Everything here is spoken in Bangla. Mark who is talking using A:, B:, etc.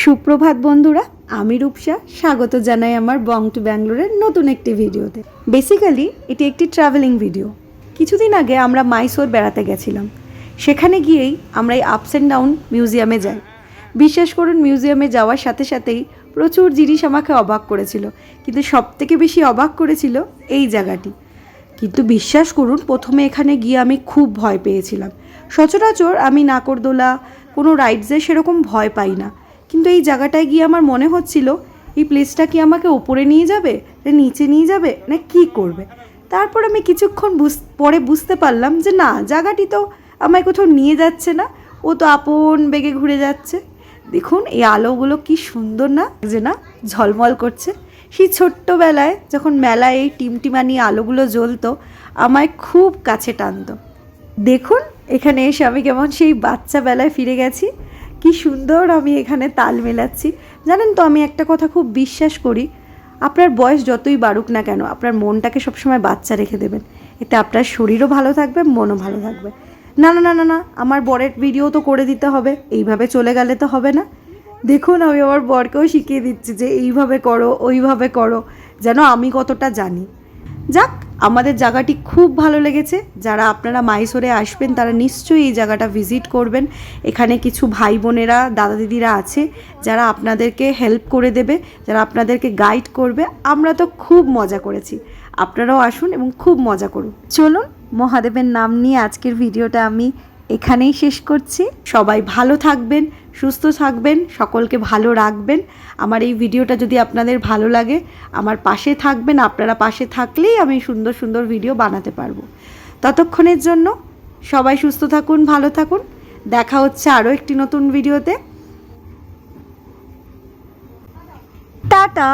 A: সুপ্রভাত বন্ধুরা, আমি রূপসা। স্বাগত জানাই আমার বং টু ব্যাঙ্গালোরের নতুন একটি ভিডিওতে। বেসিক্যালি এটি একটি ট্রাভেলিং ভিডিও কিছুদিন আগে আমরা মাইসোর বেড়াতে গেছিলাম। সেখানে গিয়েই আমরা এই আপস অ্যান্ড ডাউন মিউজিয়ামে যাই। বিশ্বাস করুন মিউজিয়ামে যাওয়ার সাথে সাথেই প্রচুর জিনিস আমাকে অবাক করেছিল। কিন্তু সবথেকে বেশি অবাক করেছিল এই জায়গাটি। কিন্তু বিশ্বাস করুন, প্রথমে এখানে গিয়ে আমি খুব ভয় পেয়েছিলাম। সচরাচর আমি নাকরদোলা, কোনো রাইডসে সেরকম ভয় পাই না। কিন্তু এই জায়গাটায় গিয়ে আমার মনে হচ্ছিল, এই প্লেসটা কি আমাকে ওপরে নিয়ে যাবে নিচে নিয়ে যাবে, না কি করবে? তারপর আমি কিছুক্ষণ পরে বুঝতে পারলাম যে না, জায়গাটি তো আমায় কোথাও নিয়ে যাচ্ছে না, ও তো আপন বেগে ঘুরে যাচ্ছে। দেখুন, এই আলোগুলো কি সুন্দর না, যে না ঝলমল করছে। সেই ছোট্টবেলায় যখন মেলায় এই টিমটিমানি আলোগুলো জ্বলতো, আমায় খুব কাছে টানতো। দেখুন, এখানে এসে আমি কেমন সেই বাচ্চা বেলায় ফিরে গেছি। কি সুন্দর আমি এখানে তাল মেলাচ্ছি। জানেন তো, আমি একটা কথা খুব বিশ্বাস করি, আপনার বয়স যতই বাড়ুক না কেন, আপনার মনটাকে সবসময় বাচ্চা রেখে দেবেন। এতে আপনার শরীরও ভালো থাকবে, মনও ভালো থাকবে। না না না না না, আমার বরের ভিডিও তো করে দিতে হবে, এইভাবে চলে গেলে তো হবে না। দেখুন, আমি আমার বরকেও শিখিয়ে দিচ্ছি যে এইভাবে করো, ওইভাবে করো, যেন আমি কতটা জানি। যাক আমাদের জায়গাটি খুব ভালো লেগেছে। যারা আপনারা মাইসোরে আসবেন, তারা নিশ্চয়ই এই জায়গাটা ভিজিট করবেন। এখানে কিছু ভাই বোনেরা, দাদা দিদিরা আছে, যারা আপনাদেরকে হেল্প করে দেবে, যারা আপনাদেরকে গাইড করবে। আমরা তো খুব মজা করেছি। আপনারাও আসুন এবং খুব মজা করুন। চলুন, মহাদেবের নাম নিয়ে আজকের ভিডিওটা আমি এখানেই শেষ করছি। সবাই ভালো থাকবেন সুস্থ থাকবেন, সকলকে ভালো রাখবেন। আমার এই ভিডিওটা যদি আপনাদের ভালো লাগে, আমার পাশে থাকবেন, আপনারা পাশে থাকলেই আমি সুন্দর সুন্দর ভিডিও বানাতে পারব। ততক্ষণের জন্য সবাই সুস্থ থাকুন, ভালো থাকুন। দেখা হচ্ছে আরও একটি নতুন ভিডিওতে। টাটা!